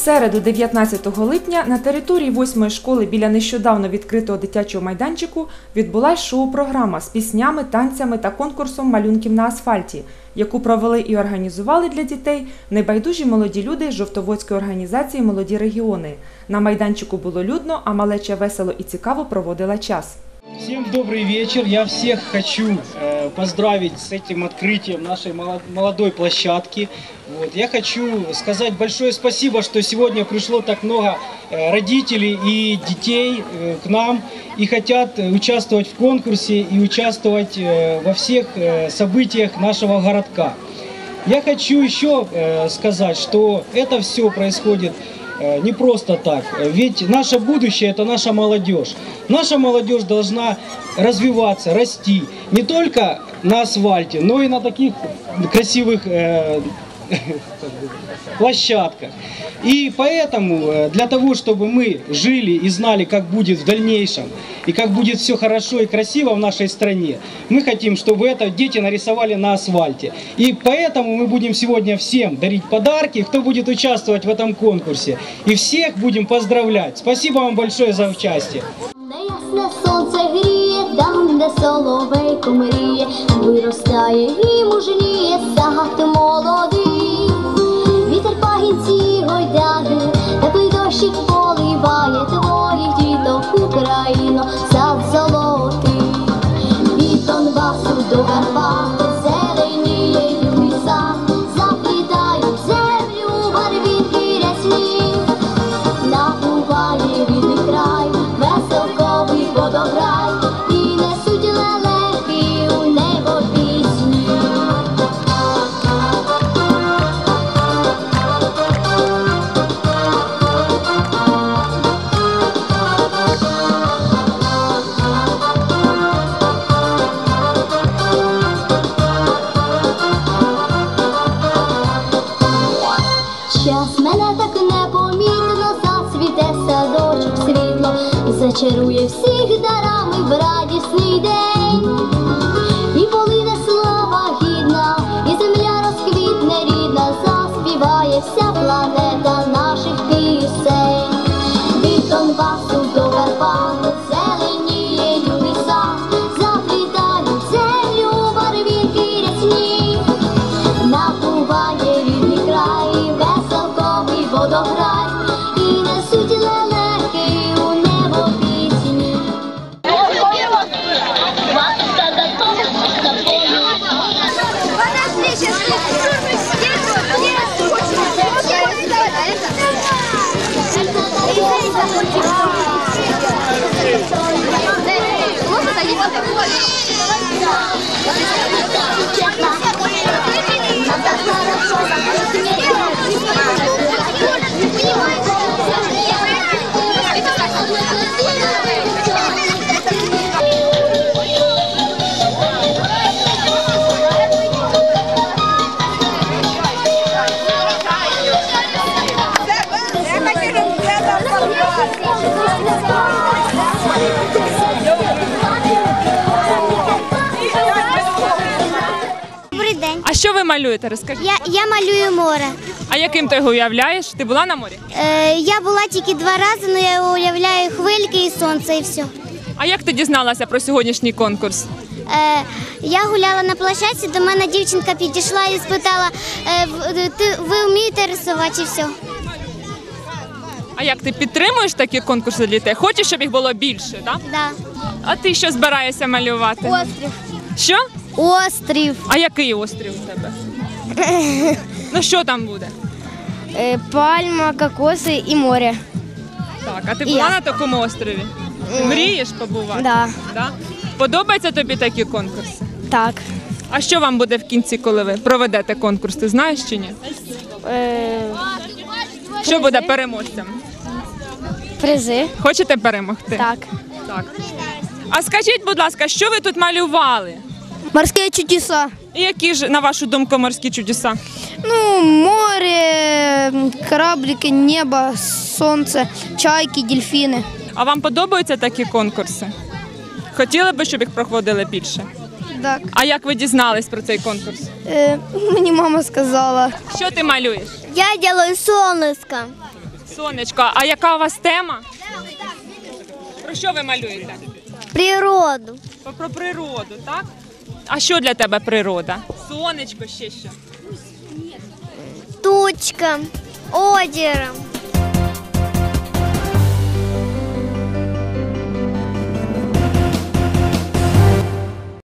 середу, 19 липня, на території 8-ї школи біля нещодавно відкритого дитячого майданчику відбулась шоу-програма з піснями, танцями та конкурсом малюнків на асфальті, яку провели і організували для дітей небайдужі молоді люди з жовтоводської організації Молоді регіони. На майданчику було людно, а малеча весело і цікаво проводила час. Всем добрый вечер. Я всех хочу э, поздравить с этим открытием нашей моло- молодой площадки. Вот. Я хочу сказать большое спасибо, что сегодня пришло так много э, родителей и детей э, к нам и хотят э, участвовать в конкурсе и участвовать во всех событиях нашего городка. Я хочу еще сказать, что это все происходит не просто так. Ведь наше будущее это наша молодежь. Наша молодежь должна развиваться, расти не только на асфальте, но и на таких красивых площадках. И поэтому э, для того, чтобы мы жили и знали, как будет в дальнейшем, и как будет все хорошо и красиво в нашей стране, мы хотим, чтобы это дети нарисовали на асфальте. И поэтому мы будем сегодня всем дарить подарки, кто будет участвовать в этом конкурсе. И всех будем поздравлять. Спасибо вам большое за участие. Неясне сонце гріє, там, де соловейко мріє, виростає і мужніє 都安放。Садочок світло, зачарує всіх дарами в радісний день. І полине слава гідна, і земля розквітне рідна, заспіває вся планета Добрий день. А що ви малюєте? Розкажіть. Я, я малюю море. А яким ти його уявляєш? Ти була на морі? Е, я була тільки два рази, але я уявляю хвильки і сонце, і все. А як ти дізналася про сьогоднішній конкурс? Е, я гуляла на площадці, до мене дівчинка підійшла і спитала, е, ти, ви вмієте рисувати і все. А як ти підтримуєш такі конкурси для дітей? Хочеш, щоб їх було більше, так? Да. А ти що збираєшся малювати? Острів. Що? Острів. А який острів у тебе? ну що там буде? Е, пальма, кокоси і море. Так, а ти була я. на такому острові? Ти мрієш побувати? Да. Да? Подобаються тобі такі конкурси? Так. А що вам буде в кінці, коли ви проведете конкурс? Ти знаєш чи ні? Е, Що буде переможцем? призи. Хочете перемогти? Так. Так. А скажіть, будь ласка, що ви тут малювали? Морські чудеса. І які ж, на вашу думку, морські чудеса? Ну, море, кораблики, небо, сонце, чайки, дельфіни. А вам подобаються такі конкурси? Хотіли би, щоб їх проходили більше? Так. А як ви дізнались про цей конкурс? Е, мені мама сказала. Що ти малюєш? Я делаю солнышко. Сонечко, а яка у вас тема? Про що ви малюєте? Природу. Про, про природу, так? А що для тебе природа? Сонечко ще що. Тучка. Озеро.